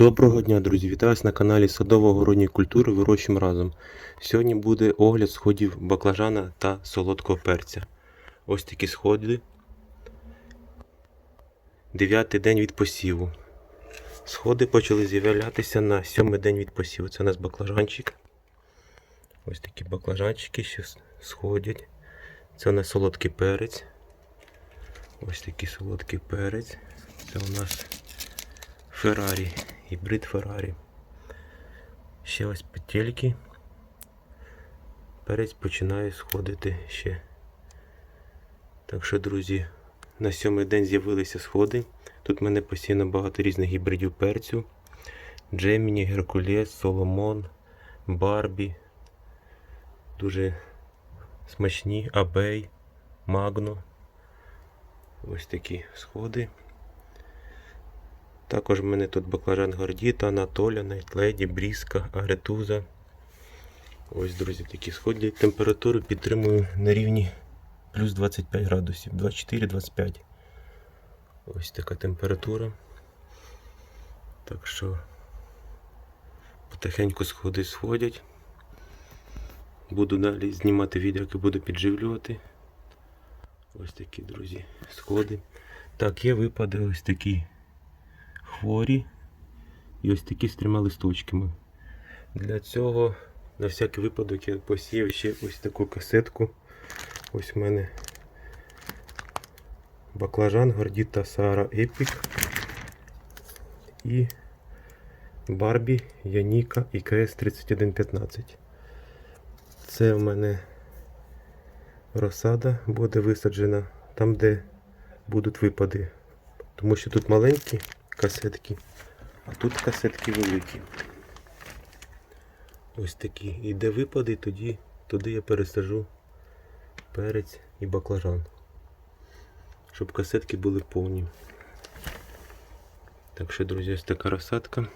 Доброго дня, друзі! Вітаю вас на каналі Садово-городньої культури Вирощуємо разом. Сьогодні буде огляд сходів баклажана та солодкого перця. Ось такі сходи. Дев'ятий день від посіву. Сходи почали з'являтися на сьомий день від посіву. Це у нас баклажанчик. Ось такі баклажанчики ще сходять. Це у нас солодкий перець. Ось такий солодкий перець. Це у нас Феррарі, гібрид Феррарі. Ще ось петельки. Перець починає сходити ще. Так що, друзі, на сьомий день з'явилися сходи. Тут в мене постійно багато різних гібридів перцю. Джеміні, Геркулес, Соломон, Барбі. Дуже смачні, Абей, Магно. Ось такі сходи. Також в мене тут баклажан Гордіта, Анатоля, Найтледі, Бріска, Агретуза. Ось, друзі, такі сходять. Температуру підтримую на рівні плюс 25 градусів, 24-25. Ось така температура. Так що потихеньку сходи сходять. Буду далі знімати відео, яке буду підживлювати. Ось такі, друзі, сходи. Так, є випади ось такі хворі і ось такі з трьома листочками. Для цього, на всякий випадок, я посіяв ще ось таку касетку. Ось у мене баклажан Гордіта Сара Епік і Барбі Яніка ІКС 3115. Це в мене розсада буде висаджена там, де будуть випади. Тому що тут маленькі касетки, а тут касетки великі. Ось такі. І де випади, тоді туди я пересажу перець і баклажан. Щоб касетки були повні. Так що, друзі, ось така розсадка.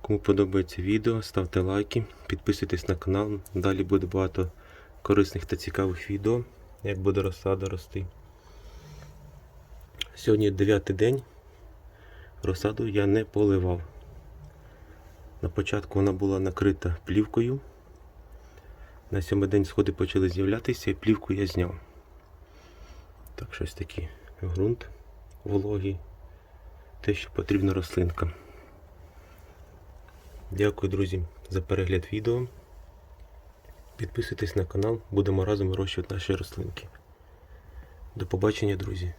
Кому подобається відео, ставте лайки, підписуйтесь на канал. Далі буде багато корисних та цікавих відео, як буде розсада рости. Сьогодні 9 день. Розсаду я не поливав. На початку вона була накрита плівкою. На сьомий день сходи почали з'являтися і плівку я зняв. Так, щось такий ґрунт вологий. Те, що потрібно рослинкам. Дякую, друзі, за перегляд відео. Підписуйтесь на канал, будемо разом вирощувати наші рослинки. До побачення, друзі!